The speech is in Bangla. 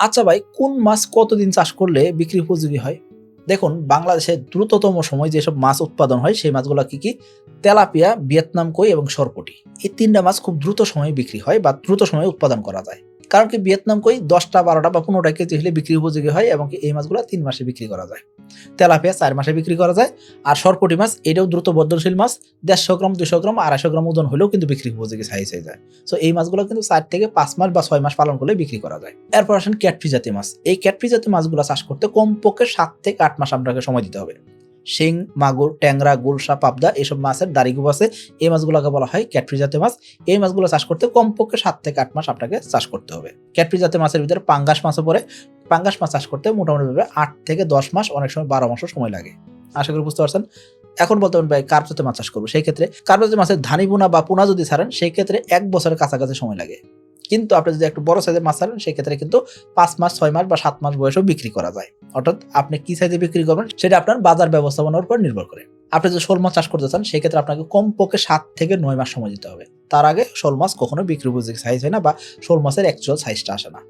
আচ্ছা ভাই, কোন মাছ কতদিন চাষ করলে বিক্রি উপযোগী হয়? দেখুন, বাংলাদেশে দ্রুততম সময় যেসব মাছ উৎপাদন হয়, সেই মাছগুলো কি কি? তেলাপিয়া, ভিয়েতনাম কই এবং সরপটি। এই তিনটা মাছ খুব দ্রুত সময়ে বিক্রি হয় বা দ্রুত সময়ে উৎপাদন করা যায়। কারণ কি ভিয়েতনাম কই দশটা, বারোটা বা পনেরোটা কেজি হলে বিক্রি উপযোগী হয় এবং এই মাছগুলো তিন মাসে বিক্রি করা যায়। তেলাপিয়া চার মাসে বিক্রি করা যায় আর সরপটি মাছ এটাও দ্রুত বর্ধনশীল মাছ, দেড়শো গ্রাম দুশো গ্রাম, আড়াইশো গ্রাম ওজন হলেও কিন্তু বিক্রি উপযোগী সাইজ হয়ে যায়। সো এই মাছগুলো কিন্তু চার থেকে পাঁচ মাস বা ছয় মাস পালন করলে বিক্রি করা যায়। এরপর আসেন ক্যাটফি জাতীয় মাছ। এই ক্যাটফি জাতীয় মাছগুলো চাষ করতে কমপক্ষে সাত থেকে আট মাস আপনাকে সময় দিতে হবে। শিং, মাগুর, ট্যাংরা, গুলশা, পাবদা এসব মাছের দাড়িগুব আছে। এই মাছগুলোকে বলা হয় ক্যাটফি জাতীয় মাছ। এই মাছগুলো চাষ করতে কমপক্ষে সাত থেকে আট মাস আপনাকে চাষ করতে হবে। ক্যাটফি জাতীয় মাছের ভিতরে পাঙ্গাস মাছও পড়ে। পাঙ্গাস মাছ চাষ করতে মোটামুটি আট থেকে দশ মাস, অনেক সময় বারো মাসও সময় লাগে। আশা করি বুঝতে পারছেন? এখন বলতে পারেন ভাই কার্প জাতীয় মাছ চাষ করব। সেই ক্ষেত্রে কার্প জাতীয় মাছের ধানি বোনা বা পোনা যদি ছাড়েন, সেই ক্ষেত্রে এক বছরের কাছাকাছি সময় লাগে। কিন্তু আপনি যদি একটু বড় সাইজের মাছ ছাড়েন, সেই ক্ষেত্রে কিন্তু পাঁচ মাস, ছয় মাস বা সাত মাস বয়সেও বিক্রি করা যায়। অর্থাৎ আপনি কি সাইজে বিক্রি করবেন সেটা আপনার বাজার ব্যবস্থাপনার উপর নির্ভর করে। আপনি যদি শোল মাছ চাষ করতে চান, সেক্ষেত্রে আপনাকে কমপক্ষে সাত থেকে নয় মাস সময় দিতে হবে। তার আগে শোল মাছ কখনো বিক্রি উপযোগী সাইজ হয় না বা শোল মাছের অ্যাকচুয়াল সাইজটা আসে না।